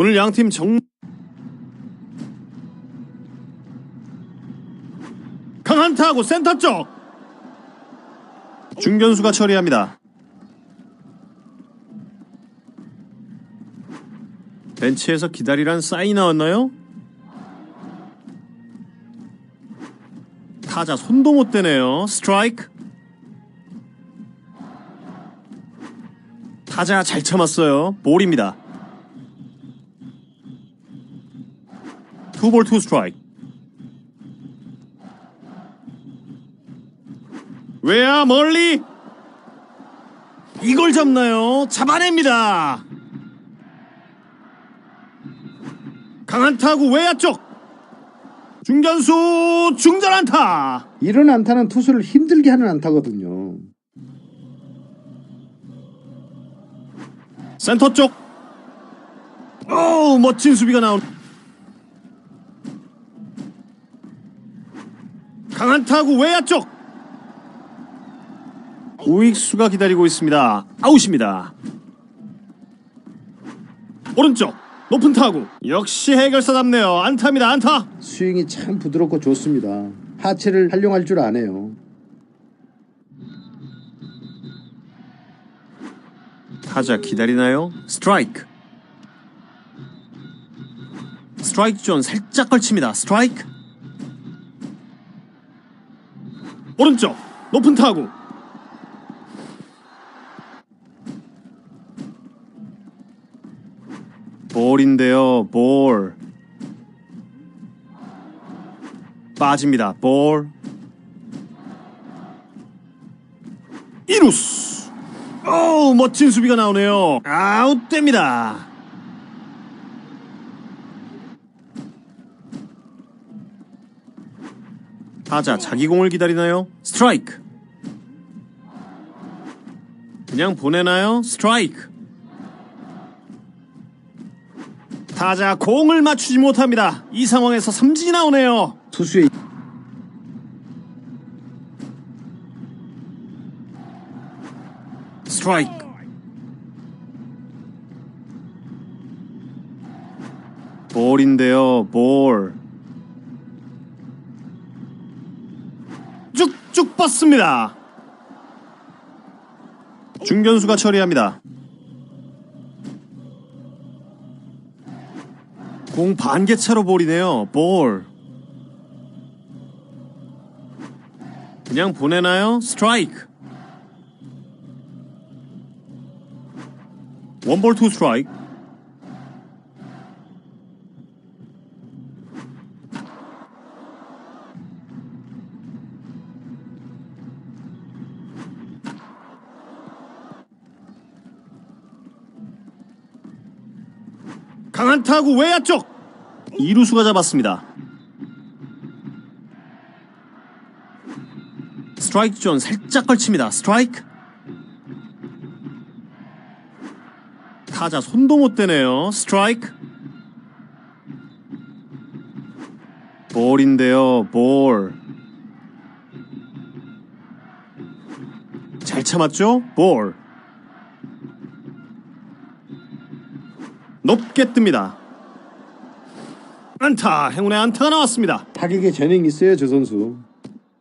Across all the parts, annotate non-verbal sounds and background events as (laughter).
오늘 양팀 정 강한 타고 센터 쪽 중견수가 처리합니다. 벤치에서 기다리란 사인이 나왔나요? 타자 손도 못 대네요. 스트라이크. 타자 잘 참았어요. 볼입니다. 투볼 투 스트라이크. 왜야 멀리? 이걸 잡나요? 잡아냅니다. 강한 타구 외야 쪽. 중견수 중전 안타. 이런 안타는 투수를 힘들게 하는 안타거든요. 센터 쪽. 오 멋진 수비가 나온. 강한 타구 외야 쪽. 우익수가 기다리고 있습니다. 아웃입니다. 오른쪽 높은 타구 역시 해결사답네요. 안타입니다. 안타. 스윙이 참 부드럽고 좋습니다. 하체를 활용할 줄 아네요. 타자 기다리나요? 스트라이크. 스트라이크 존 살짝 걸칩니다. 스트라이크. 오른쪽 높은 타구. 볼인데요. 볼. 빠집니다. 볼. 이루스. 오, 멋진 수비가 나오네요. 아웃됩니다. 타자 자기 공을 기다리나요? 스트라이크. 그냥 보내나요? 스트라이크. 타자 공을 맞추지 못합니다. 이 상황에서 삼진이 나오네요. 투수의 스트라이크. 볼인데요, 볼. 쭉쭉 뻗습니다. 중견수가 처리합니다. 공 반개차로 볼이네요. 볼. 그냥 보내나요? 스트라이크. 원볼 투 스트라이크. 타구 외야 쪽 이루수가 잡았습니다. 스트라이크 존 살짝 걸칩니다. 스트라이크. 타자 손도 못 대네요. 스트라이크. 볼인데요. 볼. 잘 참았죠? 볼. 높게 뜹니다. 안타. 행운의 안타가 나왔습니다. 타격에 재능이 있어요, 저 선수.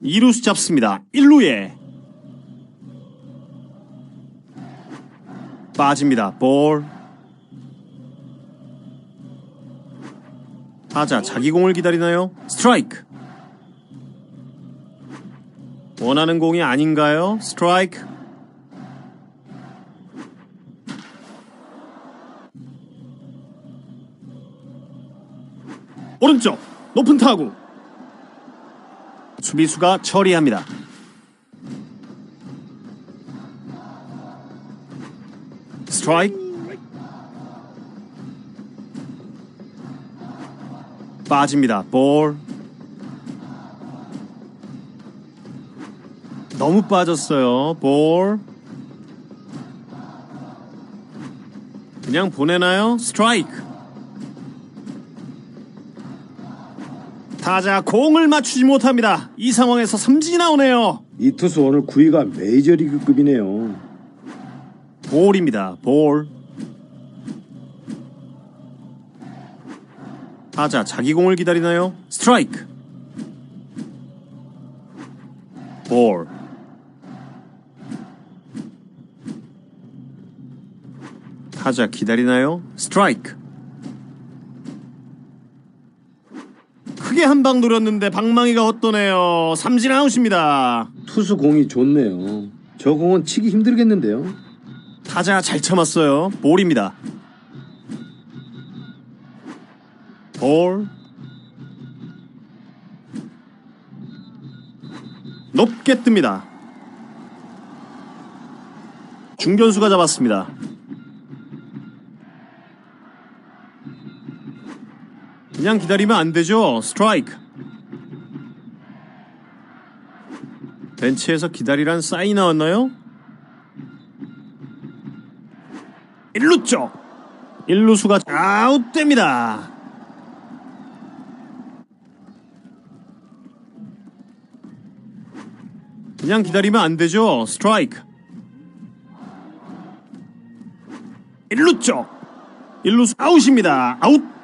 2루수 잡습니다. 1루에 빠집니다. 볼. 타자 자기 공을 기다리나요? 스트라이크. 원하는 공이 아닌가요? 스트라이크. 오른쪽 높은 타구 수비수가 처리합니다. 스트라이크. 빠집니다. 볼. 너무 빠졌어요. 볼. 그냥 보내나요? 스트라이크. 타자 공을 맞추지 못합니다. 이 상황에서 삼진이 나오네요. 이 투수 오늘 구위가 메이저리그급이네요. 볼입니다. 볼. 타자 자기 공을 기다리나요? 스트라이크. 볼. 타자 기다리나요? 스트라이크. 크게 한 방 노렸는데 방망이가 헛도네요. 삼진 아웃입니다. 투수 공이 좋네요. 저 공은 치기 힘들겠는데요. 타자 잘 참았어요. 볼입니다. 볼. 높게 뜹니다. 중견수가 잡았습니다. 그냥 기다리면 안 되죠. 스트라이크. 벤치에서 기다리란 사인 나왔나요? 1루 쪽. 1루수가 아웃됩니다. 그냥 기다리면 안 되죠. 스트라이크. 1루 쪽. 1루수 아웃입니다. 아웃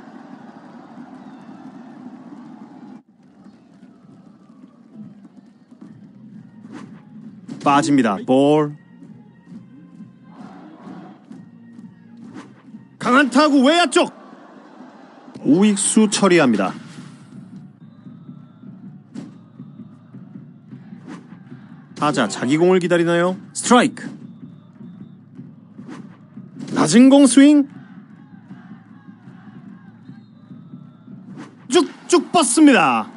빠집니다 볼 강한 타구 외야 쪽 우익수 처리합니다. 타자 자기 공을 기다리나요? 스트라이크. 낮은 공 스윙. 쭉쭉 뻗습니다.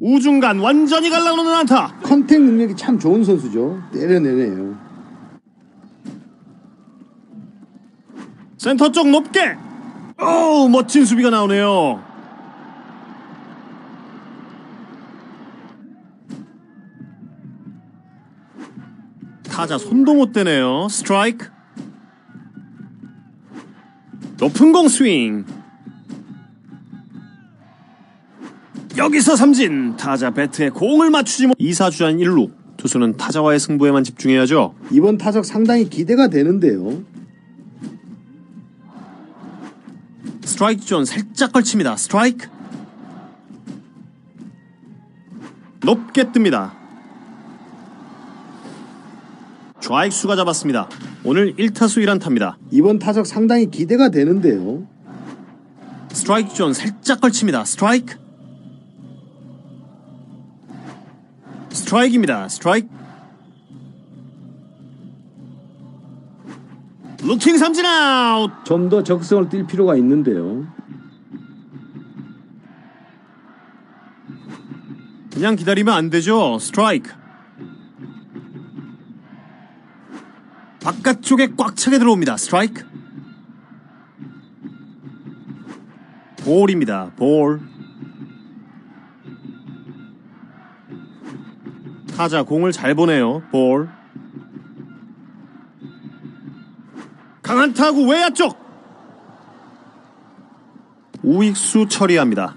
우중간 완전히 갈라놓는 안타. 컨택 능력이 참 좋은 선수죠. 때려내네요. 센터 쪽 높게. 오 멋진 수비가 나오네요. 타자 손도 못 대네요. 스트라이크. 높은 공 스윙. 여기서 삼진. 타자 배트에 공을 맞추지 못. 2사 주전 1루. 투수는 타자와의 승부에만 집중해야죠. 이번 타석 상당히 기대가 되는데요. 스트라이크 존 살짝 걸칩니다. 스트라이크. 높게 뜹니다. 좌익수가 잡았습니다. 오늘 1타수 1안타입니다. 이번 타석 상당히 기대가 되는데요. 스트라이크 존 살짝 걸칩니다. 스트라이크. 스트라이크입니다. 스트라이크. 루킹 삼진 아웃. 좀 더 적성을 띨 필요가 있는데요. 그냥 기다리면 안 되죠. 스트라이크. 바깥쪽에 꽉 차게 들어옵니다. 스트라이크. 볼입니다. 볼. 타자 공을 잘 보내요. 볼. 강한 타구 외야 쪽. 우익수 처리합니다.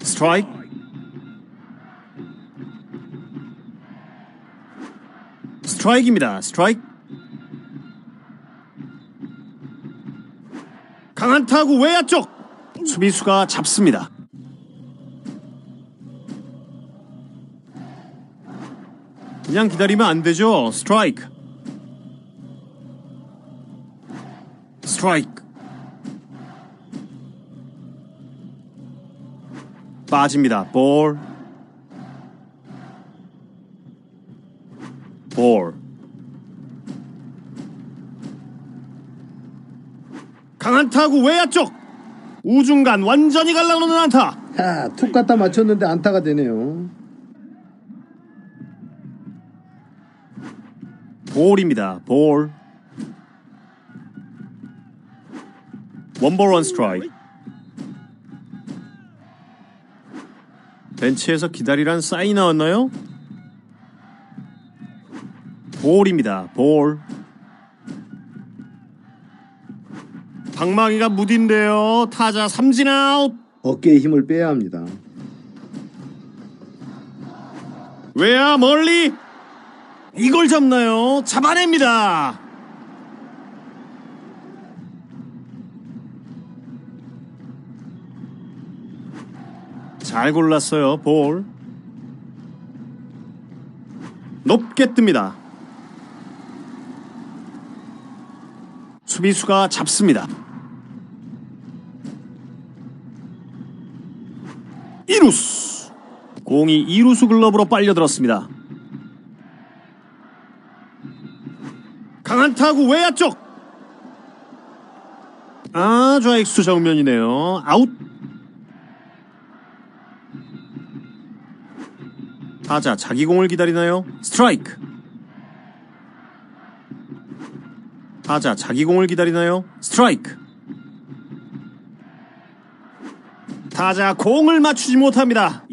스트라이크. 스트라이크입니다. 스트라이크. 강한 타구 외야 쪽. 수비수가 잡습니다. 그냥 기다리면 안 되죠. 스트라이크. 스트라이크. 빠집니다. 볼. 볼. 강한 타구 외야 쪽. 우중간 완전히 갈라놓는 안타. 하, 툭 갖다 맞췄는데 안타가 되네요. 볼입니다. 볼. 원볼 원 스트라이크. 벤치에서 기다리란 사인 나왔나요? 볼입니다. 볼. 방망이가 무딘데요. 타자 삼진 아웃. 어깨에 힘을 빼야 합니다. 외야 멀리 이걸 잡나요? 잡아냅니다. 잘 골랐어요. 볼. 높게 뜹니다. 수비수가 잡습니다. 이루스! 공이 이루스 글러브로 빨려들었습니다. 강한 타구 외야 쪽. 아, 좌익수 정면이네요. 아웃. 타자 자기 공을 기다리나요? 스트라이크. 타자 자기 공을 기다리나요? 스트라이크. 타자 공을 맞추지 못합니다.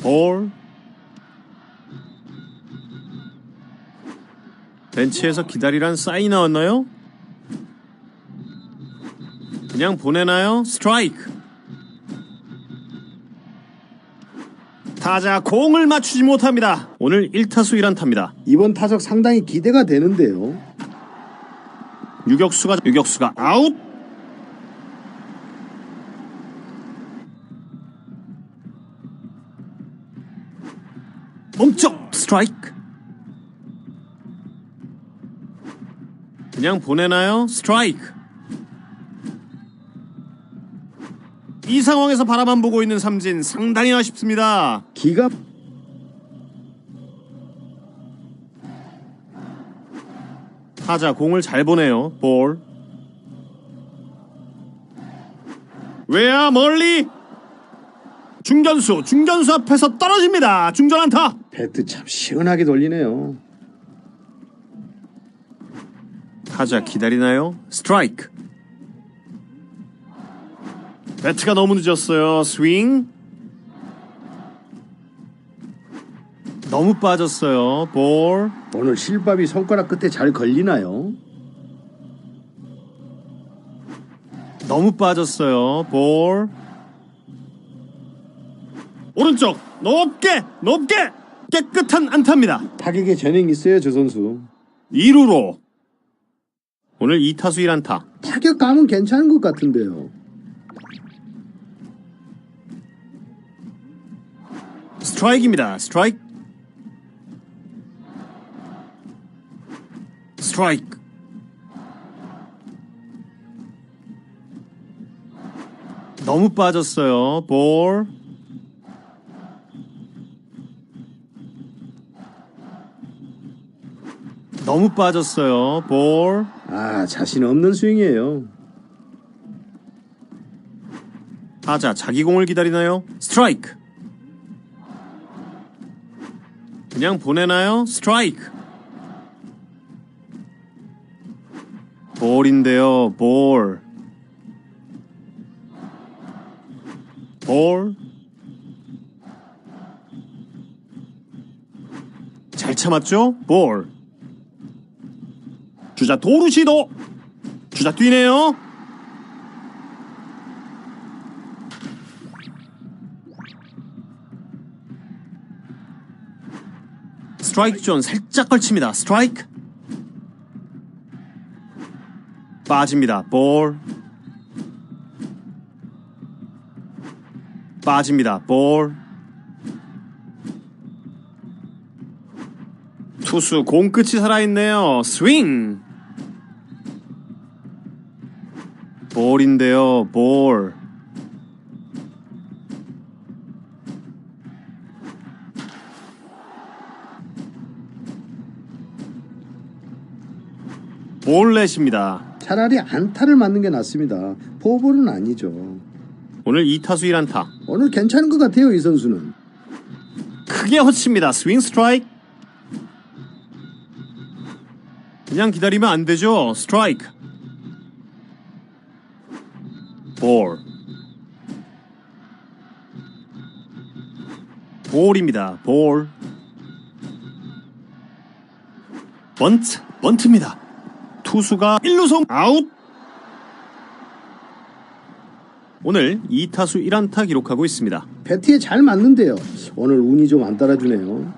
볼. 벤치에서 기다리란 사인 나왔나요? 그냥 보내나요? 스트라이크. 타자 공을 맞추지 못합니다. 오늘 1타수 1안타입니다. 이번 타석 상당히 기대가 되는데요. 유격수가 유격수가 아웃. 멈춰 스트라이크. 그냥 보내나요? 스트라이크. 이 상황에서 바라만 보고 있는 삼진 상당히 아쉽습니다. 기가 타자 공을 잘 보내요. 볼. 외야 멀리. 중견수 중견수 앞에서 떨어집니다. 중전 안타. 배트 참 시원하게 돌리네요. 타자 기다리나요? 스트라이크. 배트가 너무 늦었어요. 스윙. 너무 빠졌어요. 볼. 오늘 실밥이 손가락 끝에 잘 걸리나요? 너무 빠졌어요. 볼. 오른쪽 높게 높게 깨끗한 안타입니다. 타격에 재능 있어요 저 선수. 2루로 오늘 2타수 1안타. 타격감은 괜찮은 것 같은데요. 스트라이크입니다. 스트라이크. 스트라이크. 너무 빠졌어요. 볼. 너무 빠졌어요. 볼. 아 자신 없는 스윙이에요. 타자 자기 공을 기다리나요? 스트라이크. 그냥 보내나요? 스트라이크. 볼인데요. 볼. 볼. 잘 참았죠? 볼. 주자 도루 시도. 주자 뛰네요. 스트라이크 존 살짝 걸칩니다. 스트라이크. 빠집니다. 볼. 빠집니다. 볼. 투수 공 끝이 살아있네요. 스윙. 볼인데요. 볼. 볼넷입니다. 차라리 안타를 맞는 게 낫습니다. 포볼은 아니죠. 오늘 2타수 1안타. 오늘 괜찮은 것 같아요 이 선수는. 크게 허칩니다. 스윙 스트라이크. 그냥 기다리면 안 되죠. 스트라이크. 볼. 볼입니다. 볼. 번트. 번트입니다. 투수가 1루송 아웃. 오늘 2타수 1안타 기록하고 있습니다. 배트에 잘 맞는데요. 오늘 운이 좀 안 따라주네요.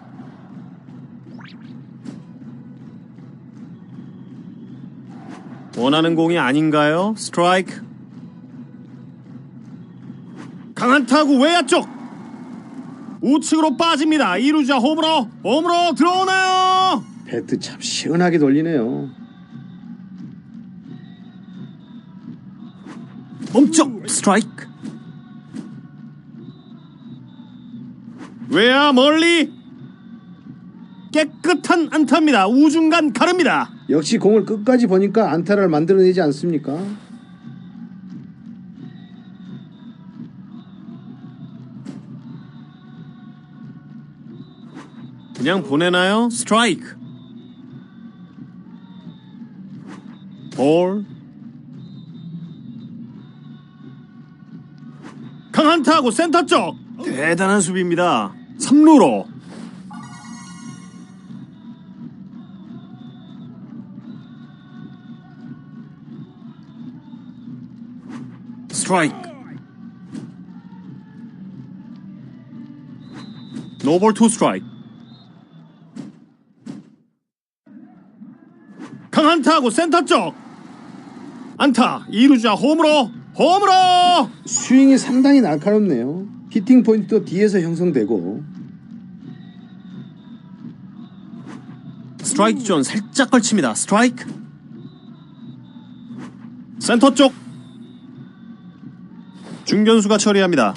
원하는 공이 아닌가요? 스트라이크. 타구 외야 쪽. 우측으로 빠집니다. 2루자 홈으로 홈으로 들어오나요? 배트 참 시원하게 돌리네요. 멈쩍 스트라이크. 외야 멀리 깨끗한 안타입니다. 우중간 가릅니다. 역시 공을 끝까지 보니까 안타를 만들어내지 않습니까? 그냥 보내나요? 스트라이크. 볼. 강한 타구 센터 쪽. 대단한 수비입니다. 3루로. 스트라이크. 노볼 투 스트라이크. 타구 센터 쪽. 안타 2루자 홈으로 홈으로! 스윙이 상당히 날카롭네요. 히팅 포인트도 뒤에서 형성되고. 스트라이크 존 살짝 걸칩니다. 스트라이크. 센터 쪽. 중견수가 처리합니다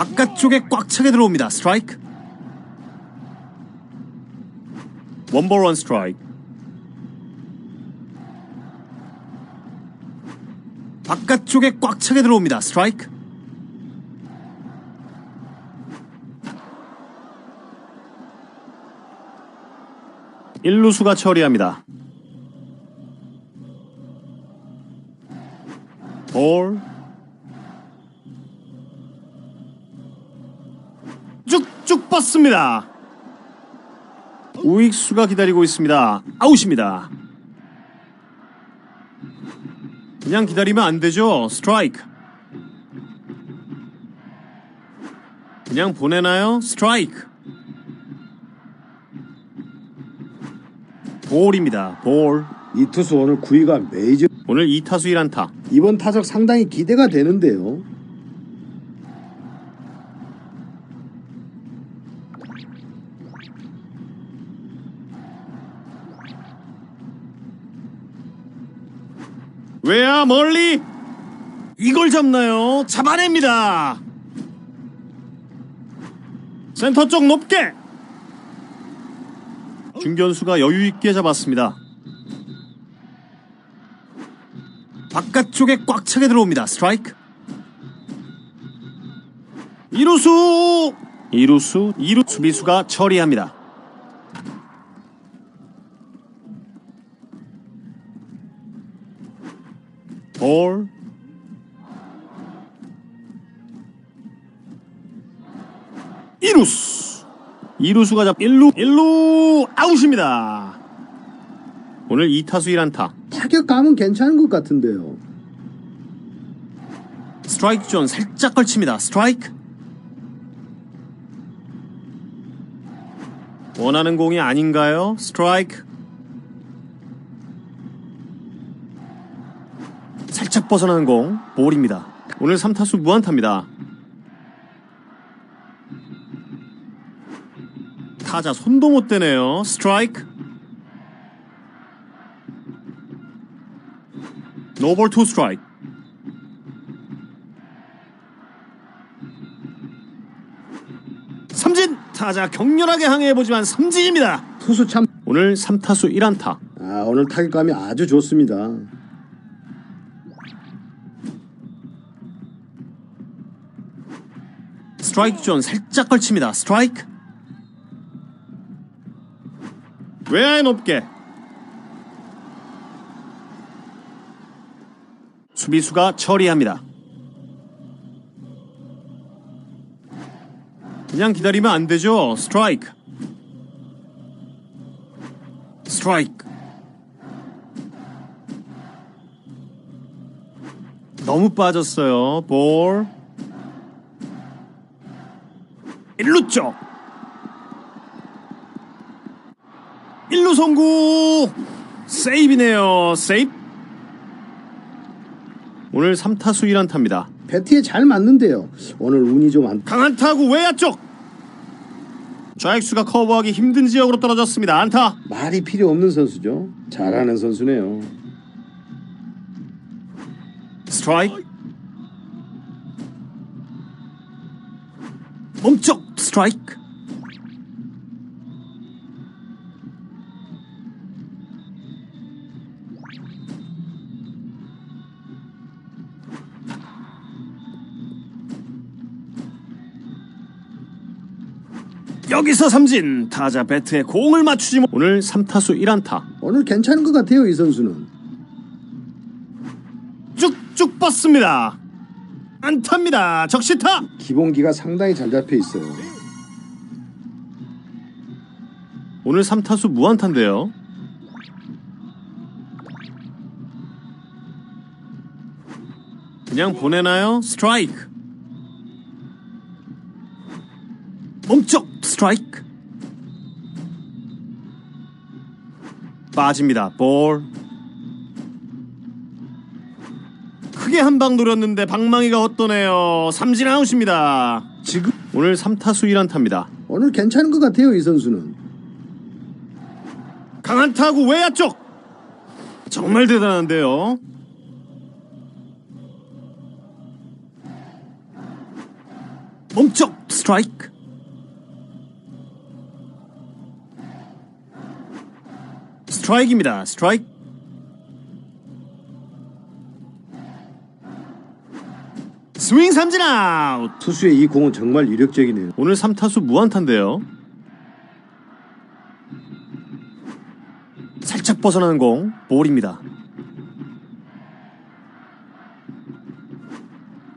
바깥쪽에 꽉 차게 들어옵니다 스트라이크 원볼 원 스트라이크 바깥쪽에 꽉 차게 들어옵니다. 스트라이크. 일루수가 처리합니다. 볼. 쭉쭉 뻗습니다. 우익수가 기다리고 있습니다. 아웃입니다. 그냥 기다리면 안 되죠. 스트라이크. 그냥 보내나요? 스트라이크. 볼입니다. 볼. 이 투수 오늘 구위가 메이저 오늘 2타수 1안타. 이번 타석 상당히 기대가 되는데요. 왜야 멀리? 이걸 잡나요? 잡아냅니다. 센터 쪽 높게. 중견수가 여유 있게 잡았습니다. 바깥쪽에 꽉 차게 들어옵니다. 스트라이크. 이루수 이루수 이루 수비수가 처리합니다. 이루수가 잡 1루 1루 아웃입니다. 오늘 2타수 1안타. 타격감은 괜찮은 것 같은데요. 스트라이크 존 살짝 걸칩니다. 스트라이크. 원하는 공이 아닌가요? 스트라이크. 살짝 벗어나는 공, 볼입니다. 오늘 3타수 무안타입니다. 타자 손도 못 대네요. 스트라이크. 노볼 투 스트라이크. 삼진 타자 격렬하게 항해해 보지만 삼진입니다. 투수 참 오늘 3타수 1안타. 아, 오늘 타격감이 아주 좋습니다. 스트라이크 존 살짝 걸칩니다. 스트라이크. 외야에 높게. 수비수가 처리합니다. 그냥 기다리면 안 되죠. 스트라이크. 스트라이크. 너무 빠졌어요. 볼. 1루 쪽. 1루 1루 송구 세이브네요 세이브 오늘 3타수 1안타입니다 배트에 잘 맞는데요. 오늘 운이 좀 안. 강한 타구 외야 쪽 좌익수가 커버하기 힘든 지역으로 떨어졌습니다 안타 말이 필요 없는 선수죠. 잘하는 선수네요. 스트라이크 몸쪽 스트라이크 여기서 삼진 타자 배트에 공을 맞추지 못 오늘 3타수 1안타 오늘 괜찮은 것 같아요, 이 선수는. 쭉쭉 뻗습니다 안타입니다 적시타 기본기가 상당히 잘 잡혀 있어요. 오늘 3타수 무안타인데요. 그냥 보내나요? 스트라이크. 몸쪽 스트라이크. 빠집니다. 볼. 크게 한 방 노렸는데 방망이가 헛도네요. 삼진 아웃입니다. 지금 오늘 3타수 1안타입니다. 오늘 괜찮은 것 같아요, 이 선수는. 강한 타구 외야 쪽 정말 대단한데요. 몸쪽 스트라이크. 스트라이크입니다. 스트라이크. 스윙 삼진 아웃. 투수의 이 공은 정말 위력적이네요. 오늘 3타수 무안타인데요. 살짝 벗어나는 공 볼입니다.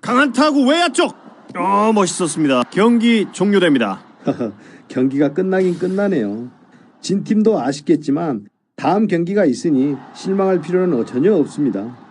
강한 타구 외야 쪽. 어 멋있었습니다. 경기 종료됩니다. (laughs) 경기가 끝나긴 끝나네요. 진 팀도 아쉽겠지만 다음 경기가 있으니 실망할 필요는 전혀 없습니다.